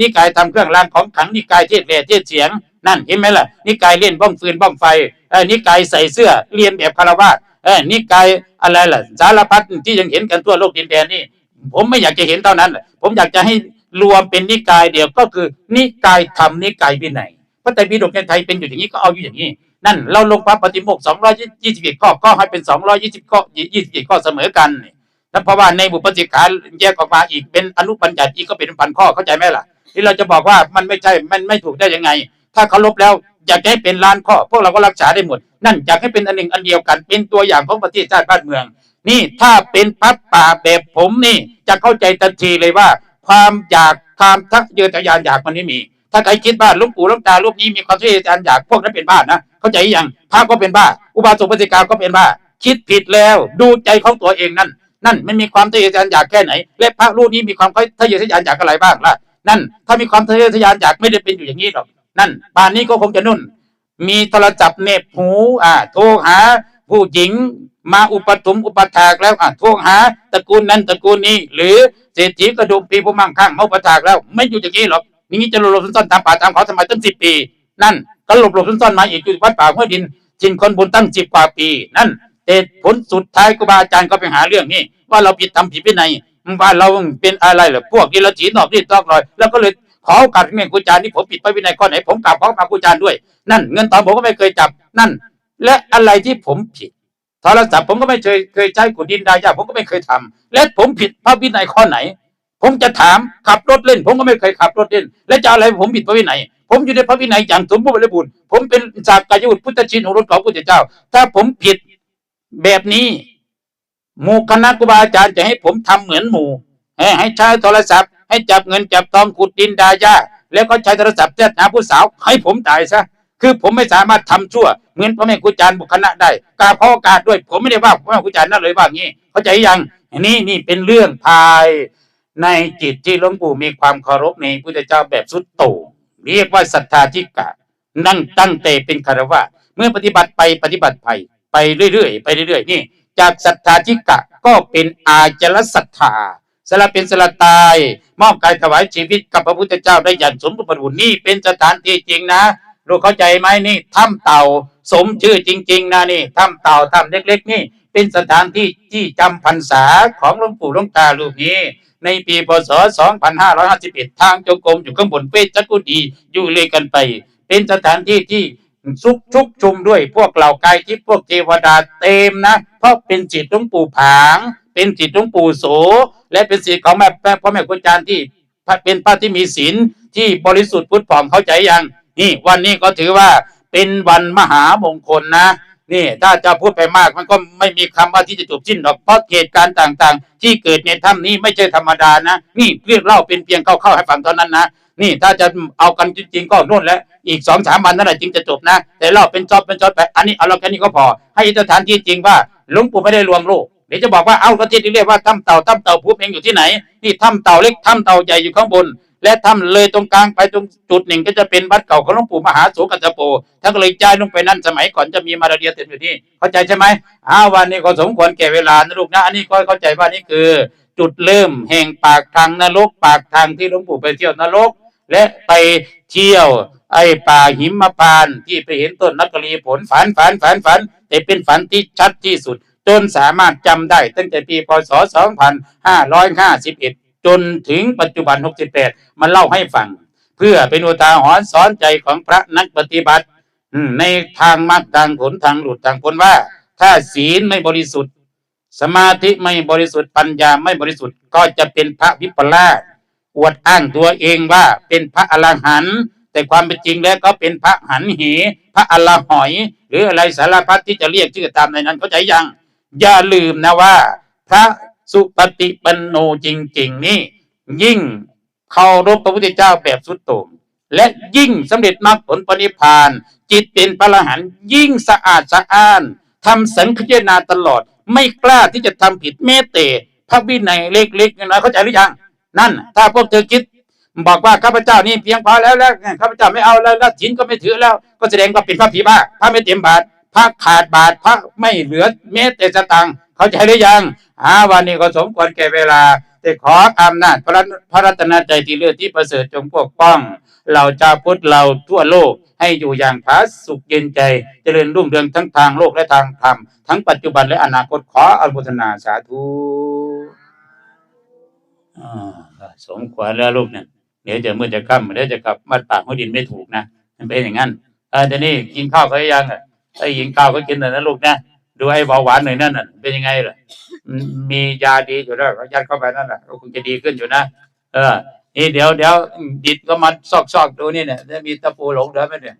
นิกายทำเครื่องรางของขังนิกายเทศแหล่เทศเสียง นั่นเห็นไหมล่ะนิกายเล่นบ้องฟืนบ้องไฟเออนิกายใส่เสื้อเรียนแบบคารวะเออนิกายอะไรล่ะสารพัดที่ยังเห็นกันทั่วโลกดินแดนนี่ผมไม่อยากจะเห็นเท่านั้น ผมอยากจะให้รวมเป็นนิกายเดียวก็คือนิกายธรรมนิกายวินัยพระไตรปิฎกในไทยเป็นอยู่อย่างนี้ก็เอาอยู่อย่างนี้ นั่นเราลงพระปฏิโมกข์221ข้อก็ให้เป็น220ข้อ21ข้อเสมอกันนี่แล้วเพราะว่าในบุพจิกขาแยกออกมาอีกเป็นอนุปัญญัติอีกก็เป็นพันข้อเข้าใจไหมล่ะ ที่เราจะบอกว่ามันไม่ใช่ มันไม่ถูกได้ยังไง ถ้าเคารพแล้วอยากให้เป็นล้านข้อพวกเราก็รักษาได้หมด นั่นอยากให้เป็นอันหนึ่งอันเดียวกัน เป็นตัวอย่างของประเทศชาติบ้านเมือง นี่ถ้าเป็นพับป่าแบบผมนี่จะเข้าใจทันทีเลยว่า ความอยากความทักเยือทะยานอยากมันไม่มี ถ้าใครคิดว่าหลุงปู่ลุงตารูปนี้มีความทะเยอทะยานอยากพวกนั้นเป็นบ้านะเข้าใจยังพระก็เป็นบ้า อุบาสกปฏิกาก็เป็นบ้า คิดผิดแล้วดูใจของตัวเองนั่นนั่นมันมีความทะเยอทะยานอยากแค่ไหนและพระรูปนี้มีความทะเยอทะยานอยากอะไรบ้างล่ะ นั่น ถ้ามีความทะเยอทะยานอยากไม่ได้เป็นอยู่อย่างนี้หรอกนั่นป่านนี้ก็คงจะนุ่น มีโทรศัพท์เน็บหูอ่าโทรหา ผู้หญิงมาอุปถุมอุปถากแล้วอะโทรหาตระกูลนั้นตระกูลนี้ หรือเศรษฐีกระดุมปีผู้มั่งคั่งมาอุปถากแล้ว ไม่อยู่อย่างนี้หรอกนี้จะหลบหลบซ่อนตามป่าตามเขาสมัยตั้งสิบปี นั่น ก็หลบหลบซ่อนมาอีกอยู่วัดป่าห้วยดินจินคนบุญตั้งสิบกว่าปี นั่นแต่ผลสุดท้ายครูบาอาจารย์ก็ไปหาเรื่องนี้ว่าเราผิดทำผิดวินัย ว่านเราเป็นอะไรเหรอพวกกิรจีนอกรีดตอกลอย แล้วก็เลยขอโอกาสเงี้ยครูจารที่ผมผิดไปวินัยข้อไหนผมกราบขอมาครูจารด้วย นั่น เงินทอผมก็ไม่เคยจับนั่น และอะไรที่ผมผิดโทรศัพท์ผมก็ไม่เคยเคยใช้ขุดดินดายาผมก็ไม่เคยทำและผมผิดพระวินัยข้อไหน ผมจะถามขับรถเล่น ผมก็ไม่เคยขับรถเล่น และจะอะไรผมผิดพระวินัยผมอยู่ในพระวินัยอย่างสมบูรณ์บริบูรณ์ผมเป็นสากายวุฒิพุทธชินโอรสของพระพุทธเจ้า ถ้าผมผิดแบบนี้ หมู่คณะครูบาอาจารย์จะให้ผมทำเหมือนหมู่ให้ใช้โทรศัพท์ ให้จับเงินจับทองขุดดินดายาแล้วก็ใช้โทรศัพท์แจ้งหาผู้สาวให้ผมตายซะคือผมไม่สามารถทำชั่วเหมือนพ่อแม่ครูอาจารย์บุคคณะได้กาบขอโอกาสด้วย ผมไม่ได้ว่าพ่อแม่ครูอาจารย์นั่นเลยว่างี้เข้าใจยังอันนี้นี่เป็นเรื่องภายในจิตที่หลวงปู่มีความเคารพในพุทธเจ้าแบบสุดโต่งเรียกว่าศรัทธาธิกะ นั่งตั้งแต่เป็นคารวะเมื่อปฏิบัติไปปฏิบัติไปไปเรื่อยๆไปเรื่อยๆนี่ จากศรัทธาธิกะก็เป็นอาจลศรัทธาสละเป็นสละตาย มอบกายถวายชีวิตกับพระพุทธเจ้าได้อย่างสมบูรณ์นี่เป็นสถานที่จริงนะลูกเข้าใจไหมนี่ถ้ำเต่าสมชื่อจริง ๆ นะนี่ถ้ำเต่าถ้ำเล็ก ๆ นี่ เป็นสถานที่ที่จำพรรษาของหลวงปู่หลวงตาลูกนี้ในปีพศ 2551 ทางจงกรมอยู่ข้างบนเวชจักุดีอยู่เลยกันไป เป็นสถานที่ที่ ซุกชุกชุมด้วยพวกเหล่ากายที่พวกเทวดาเต็มนะ เพราะเป็นจิตหลวงปู่ผาง เป็นจิตหลวงปู่โส และเป็นจิตของแม่แม่พ่อแม่ครูอาจารย์ที่เป็นพระที่มีศีลที่บริสุทธิ์พุทธผ่องเข้าใจยังนี่วันนี้ก็ถือว่าเป็นวันมหามงคลนะนี่ถ้าจะพูดไปมากมันก็ไม่มีคำว่าที่จะจบสิ้นหรอกเพราะเหตุการณ์ต่างๆ ที่เกิดในถ้ำนี้ไม่ใช่ธรรมดานะ นี่เรื่องเล่าเป็นเพียงเข้าๆให้ฟังเท่านั้นนะ นี่ถ้าจะเอากันจริง ๆ ก็นู่นแหละอีกสองสามวันนั่นแหละจึงจะจบนะ แต่เล่าเป็นจอบเป็นจอบไปอันนี้เอาเราแค่นี้ก็พอ ให้สถานที่จริงว่าหลวงปู่ไม่ได้ลวงโลกเดี๋ยวจะบอกว่าเอาก็ที่เรียกว่าถ้ำเต่าถ้ำเต่าภูเองอยู่ที่ไหนนี่ถ้ำเต่าเล็กถ้ำเต่าใหญ่อยู่ข้างบน และถ้ำเลยตรงกลางไปตรงจุดหนึ่งก็จะเป็นวัดเก่าของหลวงปู่มหาโสกัจจโปท่านก็เลยย้ายลงไปนั่นสมัยก่อนจะมีมาราเดียเต็มอยู่ที่ เข้าใจใช่ไหมอ้าววันนี้ก็สมควรแก่เวลานะลูกนะอันนี้ก็เข้าใจว่านี่คือ จุดเริ่มแห่งปากทางนรกปากทางที่หลวงปู่ไปเที่ยวนรก และไปเที่ยว ไอ้ป่าหิมพานต์ที่ไปเห็นต้นนักกะลีผลฝันฝันฝันฝัน แต่เป็นฝันที่ชัดที่สุด จนสามารถจำได้ ตั้งแต่ปีพศ 2551 จนถึงปัจจุบัน 68 มันเล่าให้ฟัง เพื่อเป็นอุทาหรณ์สอนใจของพระนักปฏิบัติในทางมรรคทางผลทางหลุดทางพ้นว่า ถ้าศีลไม่บริสุทธิ์ สมาธิไม่บริสุทธิ์ปัญญาไม่บริสุทธิ์ก็จะเป็นพระวิปลาส อวดอ้างตัวเองว่าเป็นพระอรหันต์แต่ความเป็นจริงแล้วก็เป็นพระหันเห พระอรหอย หรืออะไรสารพัดที่จะเรียกชื่อตามในนั้นเข้าใจยัง อย่าลืมนะว่า พระสุปฏิปันโนจริง ๆ นี่ ยิ่งเคารพพระพุทธเจ้าแบบสุดโต่งและยิ่งสำเร็จมรรคผลปณิพาน จิตเป็นพระอรหันต์ยิ่งสะอาดสะอ้านทำสังฆเจนาตลอด ไม่กล้าที่จะทำผิดแม้แต่พระวินัยเล็กๆน้อยเข้าใจหรือยัง นั่น ถ้าพวกเธอคิด บอกว่าข้าพเจ้านี่เพียงพอแล้วแล้วข้าพเจ้าไม่เอาแล้วแล้วศีลก็ไม่ถือแล้ว ก็แสดงว่าเป็นพระผีบ้าพระไม่เต็มบาทพระขาดบาทพระไม่เหลือแม้แต่สตังเข้าใจหรือยังอาวันนี้ก็สมควรแก่เวลา แต่ขออำนาจพระรัตพระรัตนตรัยที่เลือดที่ประเสริฐจงปกป้องเหล่าชาวพุทธเราทั่วโลกให้อยู่อย่างผาสุขเย็นใจ เจริญรุ่งเรืองทั้งทางโลกและทางธรรม ทั้งปัจจุบันและอนาคตขออนุโมทนาสาธุ สมควรแล้วลูกเนี่ยเดี๋ยวจะเมื่อจะค่ำเดี๋ยวจะกลับมัดปากหัวดินไม่ถูกนะมันเป็นอย่างนั้นอ่าเดี๋ยวนี้กินข้าวเขายังอะไอ้กินข้าวก็กินแต่นะลูกนะดูไอ้เบาหวานหน่อยนั่นน่ะเป็นยังไงล่ะมันมียาดีอยู่แล้วก็ยัดเข้าไปนั่นแหละก็คงจะดีขึ้นอยู่นะเออนี่เดี๋ยวเดี๋ยวดิดก็มาซอกซอกดูนี่เนี่ยแล้วมีตะปูหลงเดินไหมเนี่ย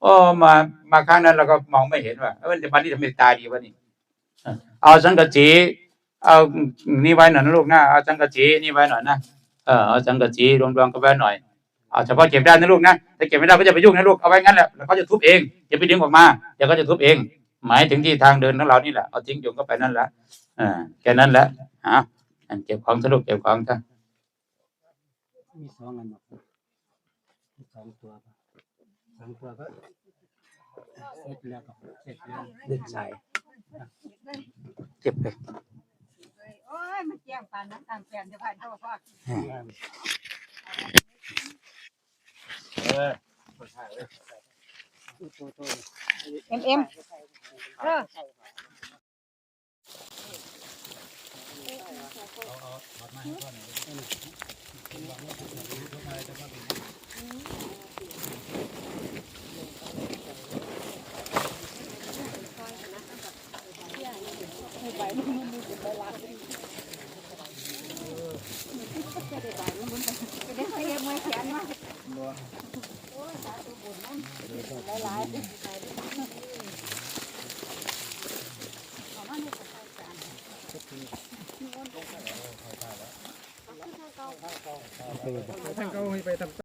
โอ้มามาครั้งนั้นเราก็มองไม่เห็นว่าเอ้ยวันนี้ทำไมตาดีวะนี่เออเอาสังกะสี เอานี่ไว้หน่อยนะลูกนะเอาสังกะสีนี่ไว้หน่อยนะเออเอาสังกะสีรวมๆกันไว้หน่อยเอาเฉพาะเก็บได้นะลูกนะถ้าเก็บไม่ได้ก็จะไปยุ่งนะลูกเอาไว้งั้นแหละแล้วเขาจะทุบเองอย่าไปดึงออกมาเดี๋ยวเขาจะทุบเอง หมายถึงที่ทางเดินของเรานี่แหละเอาทิ้งโยงเข้าไปนั่นแหละอ่าแค่นั้นแหละอะอันเก็บของสรุปเก็บของซะมีสองอันบอกมีสองตัวป่ะสองตัวก็เสร็จแล้วก็เสร็จแล้วดึงสายเก็บเลยโอ้ยมันแจ้งปานนั้นต่างแปลนจะผ่านเข้าพ่อตัวตัวเอ็มเอ็มเออ ท่านก็ให้ไปทำ